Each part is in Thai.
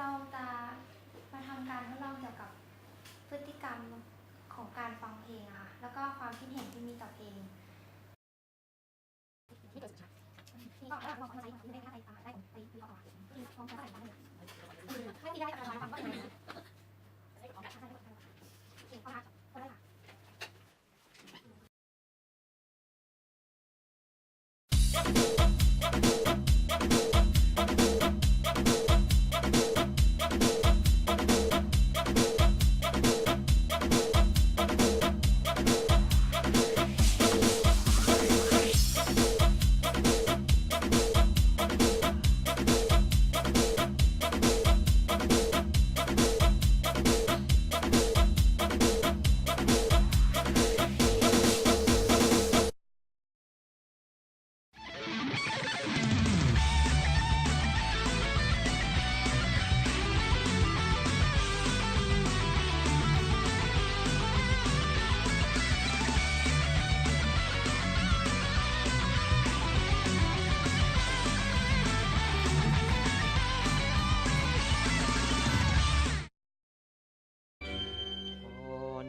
เราจะมาทำการทดลองเกี่ยวกับพฤติกรรมของการฟังเพลงอะค่ะ แล้วก็ความคิดเห็นที่มีต่อเพลงกิ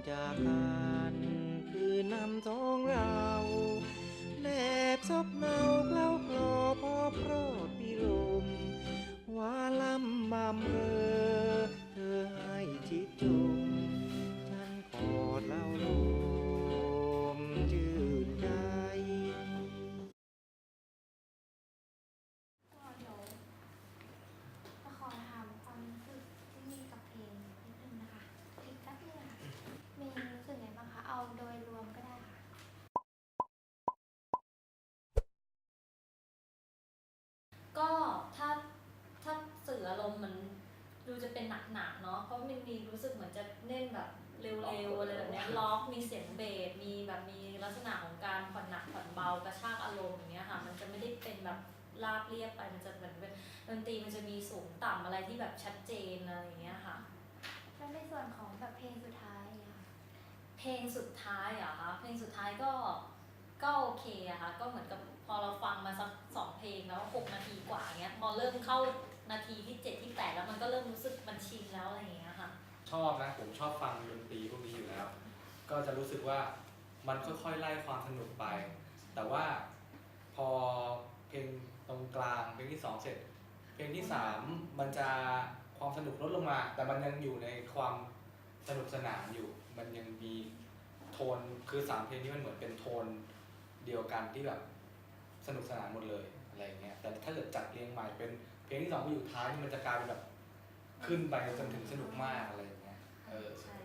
จากกัน คือนำท้องเราแนบซบเนา ดูจะเป็นหนักๆเนาะเพราะมันมีรู้สึกเหมือนจะเล่นแบบเร็วๆอะไรแบบเนี้ยล็อกมีเสียงเบสมีแบบมีลักษณะของการผ่อนหนักผ่อนเบากระชากอารมณ์อย่างเงี้ยค่ะ มันจะไม่ได้เป็นแบบราบเรียบไปมันจะเหมือนเป็นดนตรีมันจะมีสูงต่ำอะไรที่แบบชัดเจนอะไรอย่างเงี้ยค่ะ แล้วในส่วนของแบบเพลงสุดท้ายเนี่ยค่ะเพลงสุดท้ายเหรอะคะเพลงสุดท้ายก็ก็โอเคอะค่ะก็เหมือนกับพอเราฟังมาสักสองเพลงแล้วหกนาทีกว่าเงี้ยพอเริ่มเข้า นาทีที่เจ็ดที่แปดแล้วมันก็เริ่มรู้สึกมันชินแล้วอะไรอย่างเงี้ยค่ะ ชอบนะผมชอบฟังดนตรีพวกนี้อยู่แล้ว ก็จะรู้สึกว่ามันค่อยๆไล่ความสนุกไป แต่ว่าพอเพลงตรงกลางเพลงที่สองเสร็จ เพลงที่สามมันจะความสนุกลดลงมา แต่มันยังอยู่ในความสนุกสนานอยู่ มันยังมีโทนคือสามเพลงนี้มันเหมือนเป็นโทนเดียวกันที่แบบสนุกสนานหมดเลยอะไรเงี้ยแต่ถ้าเกิดจัดเรียงใหม่เป็น ลงที่สองไปอยู่ท้ายมันจะกลายเป็นแบบขึ้นไปจนถึงสนุกมากอะไรอย่างเงี้ย เออ ใช่